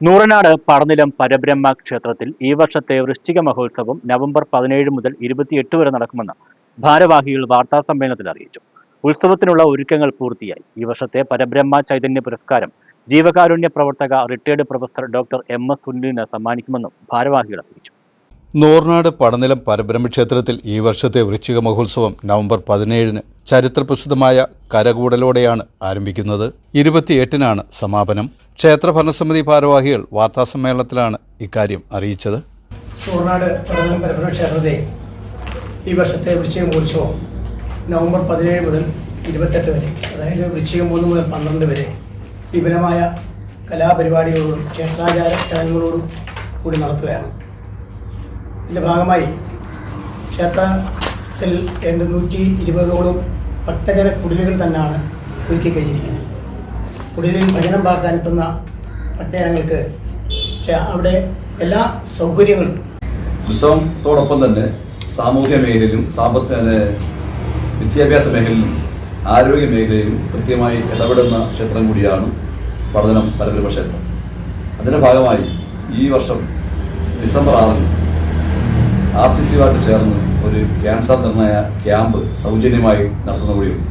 നൂറനാട് പടനിലം പരബ്രഹ്മ ക്ഷേത്രത്തിൽ ഈ വർഷത്തെ വൃശ്ചിക മഹോത്സവം നവംബർ പതിനേഴ് മുതൽ ഇരുപത്തിയെട്ട് വരെ നടക്കുമെന്ന് ഭാരവാഹികൾ വാർത്താ സമ്മേളനത്തിൽ അറിയിച്ചു. ഉത്സവത്തിനുള്ള ഒരുക്കങ്ങൾ പൂർത്തിയായി. ഈ വർഷത്തെ പരബ്രഹ്മ ചൈതന്യ പുരസ്കാരം ജീവകാരുണ്യ പ്രവർത്തക retired professor doctor M S സുനിലിന് സമ്മാനിക്കുമെന്നും ഭാരവാഹികൾ അറിയിച്ചു. നൂർനാട് പടനിലം പരബ്രഹ്മക്ഷേത്രത്തിൽ ഈ വർഷത്തെ വൃശ്ചിക മഹോത്സവം നവംബർ പതിനേഴിന് ചരിത്രപ്രസിദ്ധമായ കരകൂടലോടെയാണ് ആരംഭിക്കുന്നത്. ഇരുപത്തിയെട്ടിനാണ് സമാപനം. ക്ഷേത്ര ഭരണസമിതി ഭാരവാഹികൾ വാർത്താസമ്മേളനത്തിലാണ് ഇക്കാര്യം അറിയിച്ചത്. ചൂർനാട് പടനിലം പരബ്രഹ്മ ക്ഷേത്രത്തെ ഈ വർഷത്തെ വൃശ്ചിക മഹോത്സവം നവംബർ പതിനേഴ് മുതൽ ഇരുപത്തെട്ട് വരെ അതായത് വൃശ്ചിക മൂന്ന് മുതൽ പന്ത്രണ്ട് വരെ വിപുലമായ കലാപരിപാടികളോടും ക്ഷേത്രാചാര ചടങ്ങുകളോടും കൂടി നടത്തുകയാണ്. ഇതിന്റെ ഭാഗമായി ക്ഷേത്രത്തിൽ രണ്ട് നൂറ്റി ഇരുപതോളം ഭക്തജന കുടിലുകൾ തന്നെയാണ് ഒരുക്കി കഴിഞ്ഞിരിക്കുന്നത് കുടിലിൽ ഭജനം പാർക്കാനെത്തുന്ന ഭക്തജനങ്ങൾക്ക് അവിടെ എല്ലാ സൗകര്യങ്ങളും. ഉത്സവത്തോടൊപ്പം തന്നെ സാമൂഹ്യ മേഖലയിലും സാമ്പത്തിക വിദ്യാഭ്യാസ മേഖലയിലും ആരോഗ്യ മേഖലയിലും കൃത്യമായി ഇടപെടുന്ന ക്ഷേത്രം കൂടിയാണ് പഠനം പരബ്രഹ്മ ക്ഷേത്രം. അതിന്റെ ഭാഗമായി ഈ വർഷം ഡിസംബർ ആറിന് ആർ സി സിയുമായിട്ട് ചേർന്ന് ഒരു ക്യാൻസർ നിർണയ ക്യാമ്പ് സൗജന്യമായി നടത്തുന്ന കൂടിയുണ്ട്.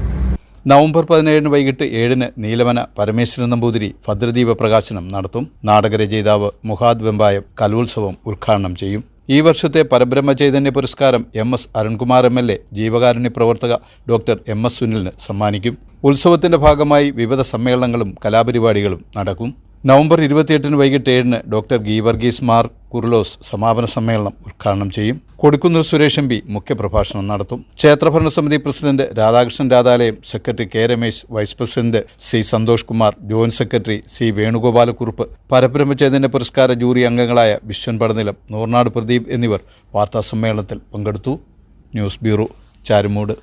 നവംബർ പതിനേഴിന് വൈകിട്ട് ഏഴിന് നീലമന പരമേശ്വരൻ നമ്പൂതിരി ഭദ്രദീപ പ്രകാശനം നടത്തും. നാടകരചയിതാവ് മുഹാദ് വെമ്പായം കലോത്സവം ഉദ്ഘാടനം ചെയ്യും. ഈ വർഷത്തെ പരബ്രഹ്മ ചൈതന്യ പുരസ്കാരം M S Arunkumar M L A ജീവകാരുണ്യ പ്രവർത്തക ഡോക്ടർ എം എസ് സുനിലിന് സമ്മാനിക്കും. ഉത്സവത്തിന്റെ ഭാഗമായി വിവിധ സമ്മേളനങ്ങളും കലാപരിപാടികളും നടക്കും. നവംബർ ഇരുപത്തിയെട്ടിന് വൈകിട്ട് ഏഴിന് ഡോക്ടർ ഗീവർഗീസ് മാർ കുർലോസ് സമാപന സമ്മേളനം ഉദ്ഘാടനം ചെയ്യും. കൊടിക്കുന്നിൽ സുരേഷ് എം പി മുഖ്യപ്രഭാഷണം നടത്തും. ക്ഷേത്രഭരണസമിതി president Radhakrishnan Radhalayam secretary K Ramesh vice president C Santhosh Kumar joint secretary C Venugopalakkurup Parabrahmachaitanya പുരസ്കാര ജൂറി അംഗങ്ങളായ വിശ്വൻ പടനിലം നൂർനാട് പ്രദീപ് എന്നിവർ വാർത്താസമ്മേളനത്തിൽ പങ്കെടുത്തു. News bureau Charummood.